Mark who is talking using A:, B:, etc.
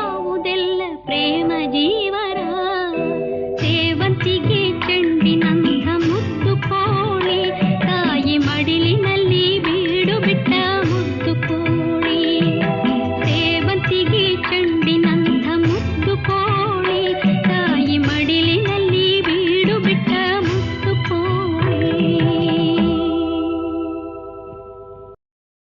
A: రావుదెల్ల ప్రేమ